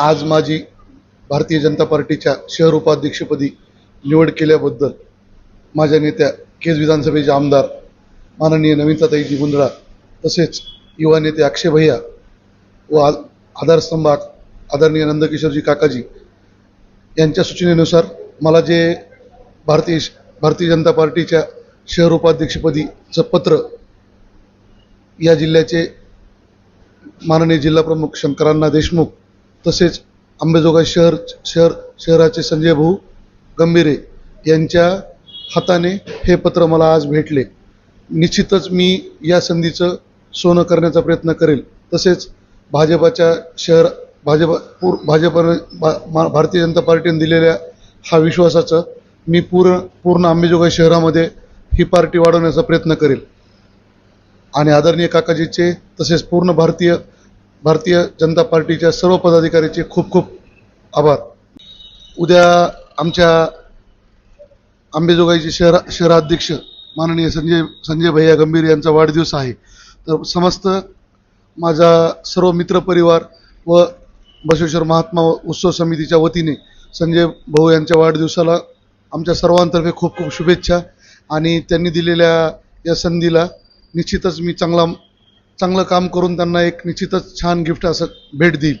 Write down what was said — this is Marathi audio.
आज माझी भारतीय जनता पार्टीच्या शहर उपाध्यक्षपदी निवड केल्याबद्दल माझ्या नेत्या केज विधानसभेचे आमदार माननीय नवीनताताईजी मुंदळा तसेच युवा नेते अक्षय भैया व आधारस्तंभ आदरणीय नंदकिशोरजी काकाजी यांच्या सूचनेनुसार मला जे भारतीय भारतीय जनता पार्टीच्या शहर उपाध्यक्षपदीचं पत्र या जिल्ह्याचे माननीय जिल्हाप्रमुख शंकरांना देशमुख तसेच अंबेजोगाई शहर शहर शहराचे संजय भाऊ गंभीरे यांच्या हाताने हे पत्र मला आज भेटले. निश्चितच मी या संधीचं सोनं करण्याचा प्रयत्न करेल. तसेच भाजपाच्या शहर भाजप पूर भाजप भा- मा- भारतीय जनता पार्टीने दिलेल्या हा विश्वासाचं मी पूर्ण पूर्ण अंबेजोगाई शहरामध्ये ही पार्टी वाढवण्याचा प्रयत्न करेल. आणि आदरणीय काकाजीचे तसेच पूर्ण भारतीय भारतीय जनता पार्टीच्या सर्व पदाधिकाऱ्याचे खूप खूप आभार. उद्या आमच्या आंबेजोगाईचे शहर शहराध्यक्ष माननीय संजय संजय भैया गंभीर यांचा वाढदिवस आहे. तर समस्त माझा सर्व मित्रपरिवार व बसवेश्वर महात्मा उत्सव समितीच्या वतीने संजय भाऊ यांच्या वाढदिवसाला आमच्या सर्वांतर्फे खूप खूप शुभेच्छा आणि त्यांनी दिलेल्या या संधीला निश्चितच मी चांगला चांगलं काम करून त्यांना एक निश्चितच छान गिफ्ट असं भेट देईल.